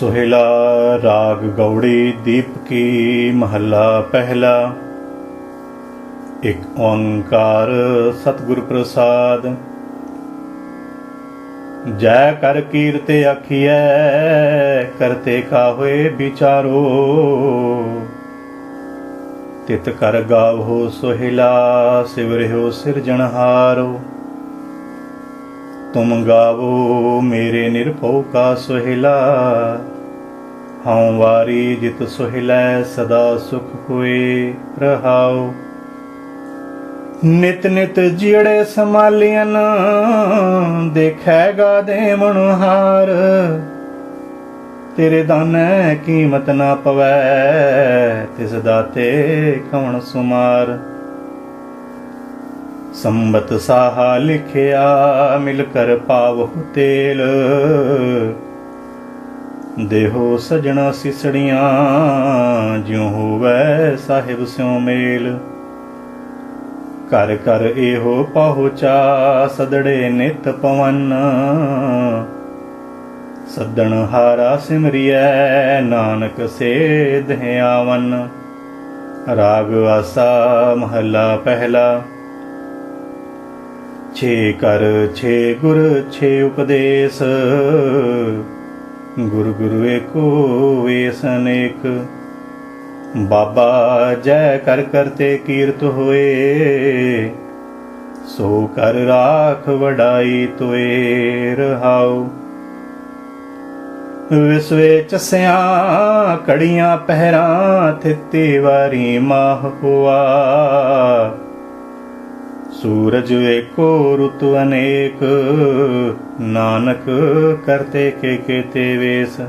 ਸੁਹੇਲਾ, ਰਾਗ ਗੌੜੀ ਦੀਪਕੀ ਮਹੱਲਾ ਪਹਿਲਾ। ਇੱਕ ਓੰਕਾਰ ਸਤਿਗੁਰ ਪ੍ਰਸਾਦ। ਜੈ ਕਰ ਕੀਰਤੇ ਆਖੀਐ ਕਰਤੇ ਕਾ ਹੋਏ ਵਿਚਾਰੋ। ਤਿਤ ਕਰ ਗਾਵੋ ਸੁਹੇਲਾ ਸਿਵਰਿਓ ਸਿਰਜਣਹਾਰੋ ਤੁਮ ਗਾਵੋ ਮੇਰੇ ਨਿਰਭਉ ਕਾ ਸੁਹਿਲਾ। ਹਉ ਵਾਰੀ ਜਿਤ ਸੁਹਿਲੈ ਸਦਾ ਸੁਖ ਹੋਏ ਰਹਾਉ। ਨਿਤ ਨਿਤ ਜਿਹੜੇ ਸਮਾਲੀਆਂ ਦੇਖੈਗਾ ਦੇਵਨ ਹਾਰ। ਤੇਰੇ ਦਾਨੈ ਕੀਮਤ ਨਾ ਪਵੈ, ਤਿਸ ਦਾਤੇ ਕਵਣ ਸੁਮਾਰ। ਸੰਬਤ ਸਾਹਾ ਲਿਖਿਆ ਮਿਲ ਕਰ ਪਾਵਹੁ ਤੇਲ ਦੇਹੋ ਸਜਣਾ ਸਿਸੜੀਆਂ, ਜਿਉ ਹੋਵੇ ਸਾਹਿਬ ਸਿਉ ਮੇਲ। ਘਰ ਘਰ ਇਹੋ ਪਹੁੰਚਾ ਸਦੜੇ ਨਿਤ ਪਵਨ। ਸੱਦਣ ਹਾਰਾ ਸਿਮਰਿਐ, ਨਾਨਕ ਸੇਧ ਆਵਨ। ਰਾਗ ਆਸਾ ਮਹੱਲਾ ਪਹਿਲਾ। ਛੇ ਕਰ ਛੇ ਗੁਰ, ਛੇ ਉਪਦੇਸ਼। ਗੁਰ ਗੁਰੂ ਏਕੋ ਵੇਸ ਬਾਬਾ ਜੈ ਕਰ ਕਰਤੇ ਕੀਰਤ ਹੋਏ। ਸੋ ਕਰ ਰਾਖ ਵਡਾਈ ਤੋਏ ਰਹਾਉ। ਵਿਸਵੇ ਚਸਿਆ ਕੜੀਆਂ ਪਹਿਰਾਂ, ਥਿੱਤੀ ਵਾਰੀ ਮਾਹ ਹੋਆ ਸੂਰਜ ਏਕੋ ਰੁਤ ਅਨੇਕ, ਨਾਨਕ ਕਰਤੇ ਕੇ ਕੇਤੇ ਵੇਸ।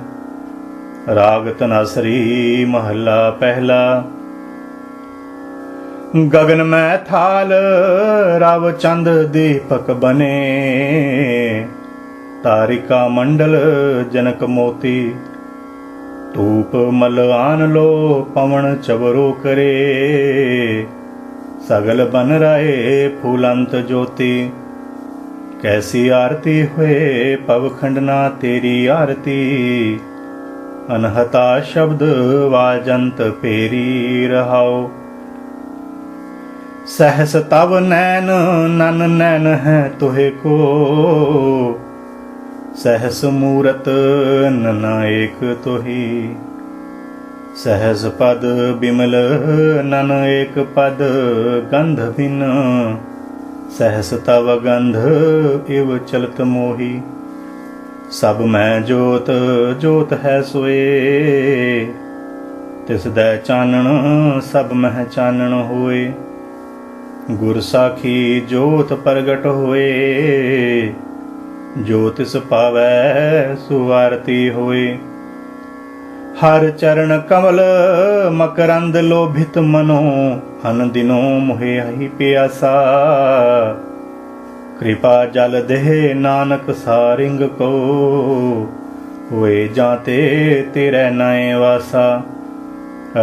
ਰਾਗ ਤਨਸਰੀ ਮਹੱਲਾ ਪਹਿਲਾ। ਗਗਨ ਮੈਂ ਥਾਲ, ਰਵ ਚੰਦ ਦੀਪਕ ਬਨੇ। ਤਾਰਿਕਾ ਮੰਡਲ ਜਨਕ ਮੋਤੀ, ਧੂਪ ਮਲਆਨ ਲੋ ਪਵਨ ਚਵਰੋ ਕਰੇ। ਸਗਲ ਬਨ ਰਾਏ ਫੂਲੰਤ ਜੋਤੀ। ਕੈਸੀ ਆਰਤੀ ਹੋਏ ਪਵਖੰਡਨਾ ਤੇਰੀ ਆਰਤੀ। ਅਨਹਤਾ ਸ਼ਬਦ ਵਾਜੰਤ ਪੇਰੀ ਰਹਾਓ ਸਹਸ ਤਵ ਨੈਣ, ਨਨ ਨੈਣ ਹੈ ਤੋਹਿ ਕੋ। ਸਹਸ ਮੂਰਤ ਨਨਾ ਏਕ ਤੋਹੀ। ਸਹਜ ਪਦ ਬਿਮਲ, ਨਨ ਏਕ ਪਦ ਗੰਧ ਬਿਨ। ਸਹਸ ਤਵ ਗੰਧ, ਇਵ ਚਲਤ ਮੋਹੀ। ਸਭ ਮੈਂ ਜੋਤ ਜੋਤ ਹੈ ਸੋਏ। ਤਿਸ ਦਾ ਚਾਨਣ, ਸਭ ਮਹਿ ਚਾਨਣ ਹੋਏ। ਗੁਰ ਸਾਖੀ ਜੋਤ ਪ੍ਰਗਟ ਹੋਏ। ਜੋ ਤਿਸ ਪਾਵੈ, ਸੁਆਰਤੀ ਹੋਏ। ਹਰ ਚਰਨ ਕਮਲ ਮਕਰੰਦ ਲੋਭਿਤ ਮਨੋ, ਹਨ ਦਿਨੋ ਮੁਹਿ ਹੀ ਪਿਆਸਾ। ਕਿਰਪਾ ਜਲ ਦੇਹ ਨਾਨਕ ਸਾਰਿੰਗ ਕੋ, ਹੋਏ ਜਾਂਤੇ ਤੇਰੇ ਨਏ ਵਾਸਾ।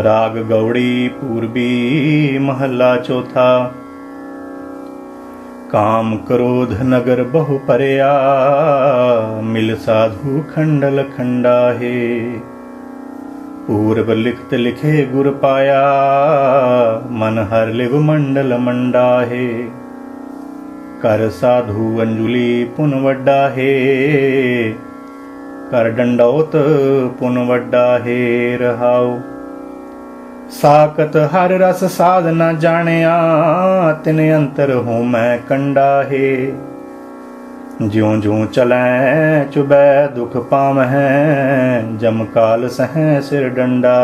ਰਾਗ ਗੌੜੀ ਪੂਰਬੀ ਮਹੱਲਾ ਚੌਥਾ। ਕਾਮ ਕ੍ਰੋਧ ਨਗਰ ਬਹੁ ਪਰਿਆ, ਮਿਲ ਸਾਧੂ ਖੰਡਲ ਖੰਡਾ ਹੈ ਪੂਰਬ ਲਿਖਤ ਲਿਖੇ ਗੁਰ ਪਾਇਆ ਮਨ ਹਰ ਲਿਵ ਮੰਡਲ ਮੰਡਾਹੇ ਕਰ ਸਾਧੂ ਅੰਜੁਲੀ ਪੁਨ ਵੱਡਾ ਹੈ ਕਰ ਡੰਡੌਤ ਪੁਨ ਵੱਡਾ ਹੈ ਰਹਾਉ ਸਾਕਤ ਹਰ ਰਸ ਸਾਧ ਨਾ ਜਾਣਿਆ ਤਿਨ ਅੰਤਰ ਹੂੰ ਮੈਂ ਕੰਡਾ ਹੈ ਜਿਉ ਜਿਉ ਚਲੈ, ਚੁਬੈ ਦੁਖ ਪਾਵਹਿ ਜਮ ਕਾਲ ਸਹਿ ਸਿਰ ਡੰਡਾ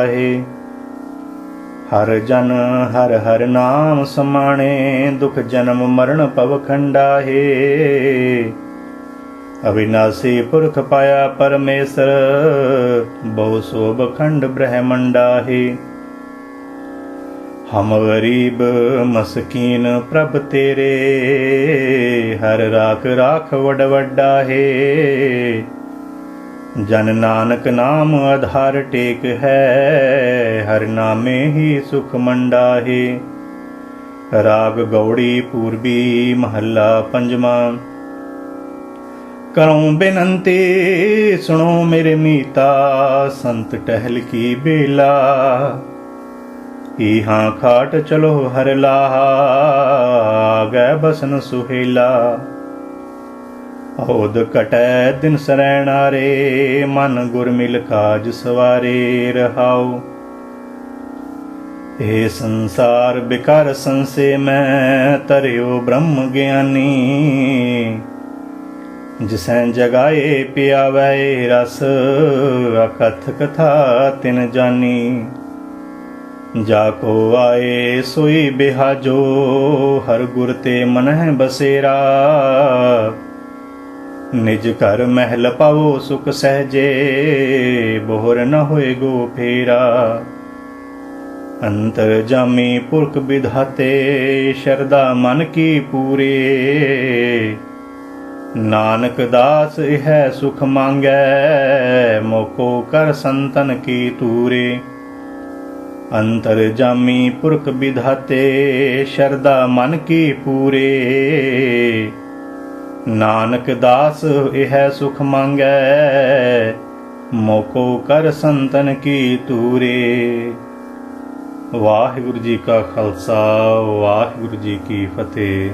ਹਰ ਜਨ ਹਰ ਹਰ ਨਾਮ ਸਮਾਣੇ, ਦੁਖ ਜਨਮ ਮਰਨ ਪਵ ਖੰਡਾ ਹੈ ਅਵਿਨਾਸੀ ਪੁਰਖ ਪਾਇਆ ਪਰਮੇਸ਼ਰ, ਬਹੁ ਸੋਭ ਖੰਡ ਬ੍ਰਹਮੰਡਾਹੇ ਹਮ ਗਰੀਬ ਮਸਕੀਨ ਪ੍ਰਭ ਤੇਰੇ, ਹਰ ਰਾਖ ਰਾਖ ਵਡ ਵੱਡਾ ਹੈ। ਜਨ ਨਾਨਕ ਨਾਮ ਆਧਾਰ ਟੇਕ ਹੈ, ਹਰ ਨਾਮੇ ਹੀ ਸੁਖ ਮੰਡਾ ਹੈ। ਰਾਗ ਗੌੜੀ ਪੂਰਬੀ ਮਹੱਲਾ ਪੰਜਵਾਂ। ਕਰੂੰ ਬੇਨੰਤੀ, ਸੁਣੋ ਮੇਰੇ ਮੀਤਾ, ਸੰਤ ਟਹਿਲ ਕੀ ਬੇਲਾ। ਇਹਾਂ ਖਾਟ ਚਲੋ ਹਰ ਲਾਹਾ, ਗੈ ਬਸਨ ਸੁਹੇਲਾ। ਹੋਦ ਕਟੈ ਦਿਨ ਸਰੈਣਾਰੇ ਮਨ ਗੁਰ ਮਿਲ ਕਾਜ ਸਵਾਰੇ ਰਹਾਉ। ਇਹ ਸੰਸਾਰ ਬਿਕਾਰ ਸੰਸੇ ਮੈਂ, ਤਰਿਓ ਬ੍ਰਹਮ ਗਿਆਨੀ। ਜਿਸੈ ਜਗਾਏ ਪਿਆਵੈ ਰਸ, ਅਕਥ ਕਥਾ ਤਿਨ ਜਾਨੀ। ਜਾ ਕੋ ਆਏ ਸੋਈ ਬਿਹਾਜੋ ਹਰ ਗੁਰ ਤੇ ਮਨਹਿ ਬਸੇਰਾ। ਨਿਜ ਘਰ ਮਹਿਲ ਪਾਵੋ ਸੁਖ ਸਹਜੇ, ਬੋਹਰ ਨ ਹੋਏ ਗੋ ਫੇਰਾ। ਅੰਤਰ ਜਾਮੀ ਪੁਰਖ ਵਿਧਾਤੇ ਸ਼ਰਦਾ ਮਨ ਕੀ ਪੂਰੇ। ਨਾਨਕ ਦਾਸ ਇਹ ਸੁਖ ਮੰਗੈ, ਮੋਕੋ ਕਰ ਸੰਤਨ ਕੀ ਤੂਰੇ। ਅੰਤਰ ਜਾਮੀ ਪੁਰਖ ਵਿਧਾਤੇ ਸ਼ਰਦਾ ਮਨ ਕੀ ਪੂਰੇ। ਨਾਨਕ ਦਾਸ ਇਹ ਸੁਖ ਮੰਗੈ, ਮੋਕੋ ਕਰ ਸੰਤਨ ਕੀ ਤੂਰੇ। ਵਾਹਿਗੁਰੂ ਜੀ ਕਾ ਖਾਲਸਾ, ਵਾਹਿਗੁਰੂ ਜੀ ਕੀ ਫਤਿਹ।